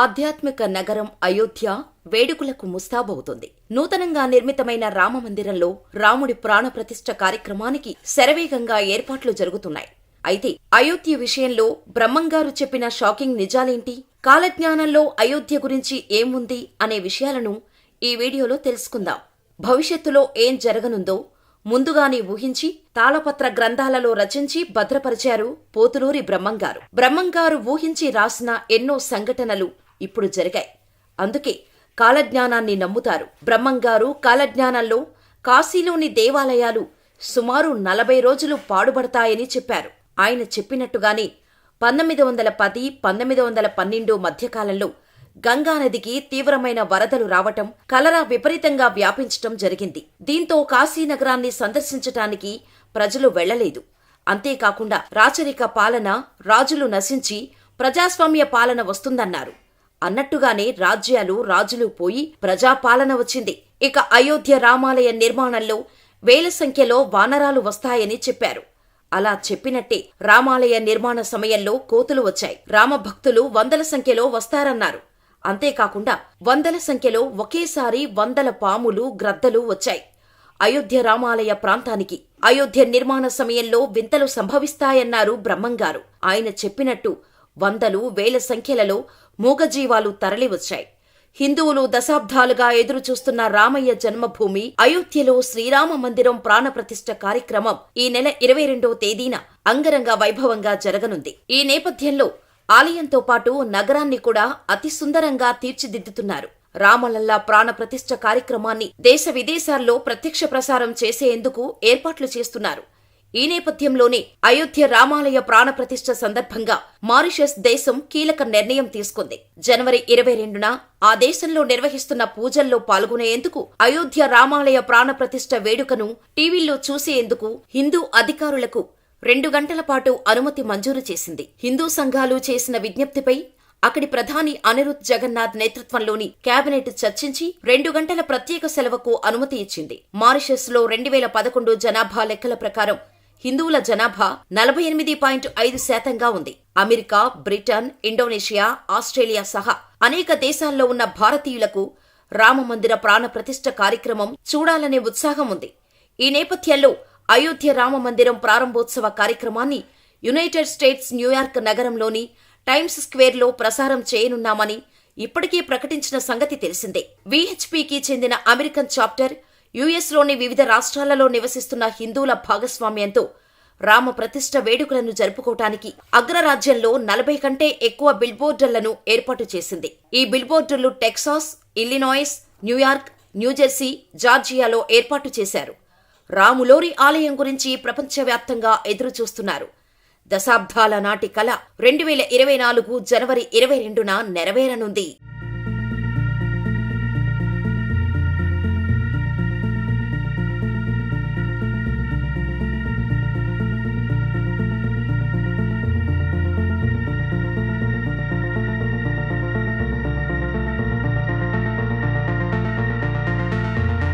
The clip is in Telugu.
ఆధ్యాత్మిక నగరం అయోధ్య వేడుకలకు ముస్తాబవుతుంది. నూతనంగా నిర్మితమైన రామమందిరంలో రాముడి ప్రాణప్రతిష్ఠ కార్యక్రమానికి శరవేగంగా ఏర్పాట్లు జరుగుతున్నాయి. అయితే అయోధ్య విషయంలో బ్రహ్మంగారు చెప్పిన షాకింగ్ నిజాలేంటి? కాలజ్ఞానంలో అయోధ్య గురించి ఏముంది అనే విషయాలను ఈ వీడియోలో తెలుసుకుందాం. భవిష్యత్తులో ఏం జరగనుందో ముందుగానే ఊహించి తాళపత్ర గ్రంథాలలో రచించి భద్రపరిచారు పోతులూరి బ్రహ్మంగారు. బ్రహ్మంగారు ఊహించి రాసిన ఎన్నో సంఘటనలు ఇప్పుడు జరిగాయి. అందుకే కాలజ్ఞానాన్ని నమ్ముతారు. బ్రహ్మంగారు కాలజ్ఞానంలో కాశీలోని దేవాలయాలు సుమారు నలభై రోజులు పాడుబడతాయని చెప్పారు. ఆయన చెప్పినట్టుగానే పంతొమ్మిది వందల పది పంతొమ్మిది వందల పన్నెండు మధ్యకాలంలో గంగానదికి తీవ్రమైన వరదలు రావటం కలరా విపరీతంగా వ్యాపించటం జరిగింది. దీంతో కాశీనగరాన్ని సందర్శించటానికి ప్రజలు వెళ్ళలేదు అంతేకాకుండా రాచరిక పాలన రాజులు నశించి ప్రజాస్వామ్య పాలన వస్తుందన్నారు. అన్నట్టుగానే రాజ్యాలు రాజులు పోయి ప్రజాపాలన వచ్చింది. ఇక అయోధ్య రామాలయ నిర్మాణంలో వేల సంఖ్యలో వానరాలు వస్తాయని చెప్పారు. అలా చెప్పినట్టే రామాలయ నిర్మాణ సమయంలో కోతులు వచ్చాయి. రామభక్తులు వందల సంఖ్యలో వస్తారన్నారు. అంతేకాకుండా వందల సంఖ్యలో ఒకేసారి వందల పాములు గ్రద్దలు వచ్చాయి. అయోధ్య రామాలయ ప్రాంతానికి అయోధ్య నిర్మాణ సమయంలో వింతలు సంభవిస్తాయన్నారు బ్రహ్మంగారు. ఆయన చెప్పినట్టు వందలు వేల సంఖ్యలలో మూగజీవాలు తరలివచ్చాయి. హిందువులు దశాబ్దాలుగా ఎదురుచూస్తున్న రామయ్య జన్మభూమి అయోధ్యలో శ్రీరామ మందిరం ప్రాణప్రతిష్ఠ కార్యక్రమం ఈ నెల ఇరవై రెండో తేదీన అంగరంగ వైభవంగా జరగనుంది. ఈ నేపథ్యంలో ఆలయంతో పాటు నగరాన్ని కూడా అతి సుందరంగా తీర్చిదిద్దుతున్నారు. రామలల్లా ప్రాణప్రతిష్ఠ కార్యక్రమాన్ని దేశ విదేశాల్లో ప్రత్యక్ష ప్రసారం చేసేందుకు ఏర్పాట్లు చేస్తున్నారు. ఈ నేపథ్యంలోనే అయోధ్య రామాలయ ప్రాణప్రతిష్ఠ సందర్భంగా మారిషస్ దేశం కీలక నిర్ణయం తీసుకుంది. జనవరి ఇరవై రెండున ఆ దేశంలో నిర్వహిస్తున్న పూజల్లో పాల్గొనేందుకు అయోధ్య రామాలయ ప్రాణప్రతిష్ఠ వేడుకను టీవీల్లో చూసేందుకు హిందూ అధికారులకు రెండు గంటల పాటు అనుమతి మంజూరు చేసింది. హిందూ సంఘాలు చేసిన విజ్ఞప్తిపై అక్కడి ప్రధాని అనిరుద్ జగన్నాథ్ నేతృత్వంలోని కేబినెట్ చర్చించి రెండు గంటల ప్రత్యేక సెలవుకు అనుమతి ఇచ్చింది. మారిషస్లో రెండు వేల పదకొండు జనాభా లెక్కల ప్రకారం హిందువుల జనాభా నలభై ఎనిమిది పాయింట్ ఐదు శాతంగా ఉంది. అమెరికా బ్రిటన్ ఇండోనేషియా ఆస్ట్రేలియా సహా అనేక దేశాల్లో ఉన్న భారతీయులకు రామమందిర ప్రాణ ప్రతిష్ఠ కార్యక్రమం చూడాలనే ఉత్సాహం ఉంది. ఈ నేపథ్యంలో అయోధ్య రామ మందిరం ప్రారంభోత్సవ కార్యక్రమాన్ని యునైటెడ్ స్టేట్స్ న్యూయార్క్ నగరంలోని టైమ్స్ స్క్వేర్లో ప్రసారం చేయనున్నామని ఇప్పటికే ప్రకటించిన సంగతి తెలిసిందే. విహెచ్పికి చెందిన అమెరికన్ చాప్టర్ యుఎస్లోని వివిధ రాష్ట్రాలలో నివసిస్తున్న హిందువుల భాగస్వామ్యంతో రామ ప్రతిష్ఠ వేడుకలను జరుపుకోవటానికి అగ్రరాజ్యంలో నలభై కంటే ఎక్కువ బిల్బోర్డర్లను ఏర్పాటు చేసింది. ఈ బిల్బోర్డులు టెక్సాస్ ఇల్లినాయిస్ న్యూయార్క్ న్యూజెర్సీ జార్జియాలో ఏర్పాటు చేశారు. రాములోరి ఆలయం గురించి ప్రపంచవ్యాప్తంగా ఎదురుచూస్తున్నారు. దశాబ్దాల నాటి కళ రెండు వేల ఇరవై నాలుగు జనవరి ఇరవై రెండున నెరవేరనుంది.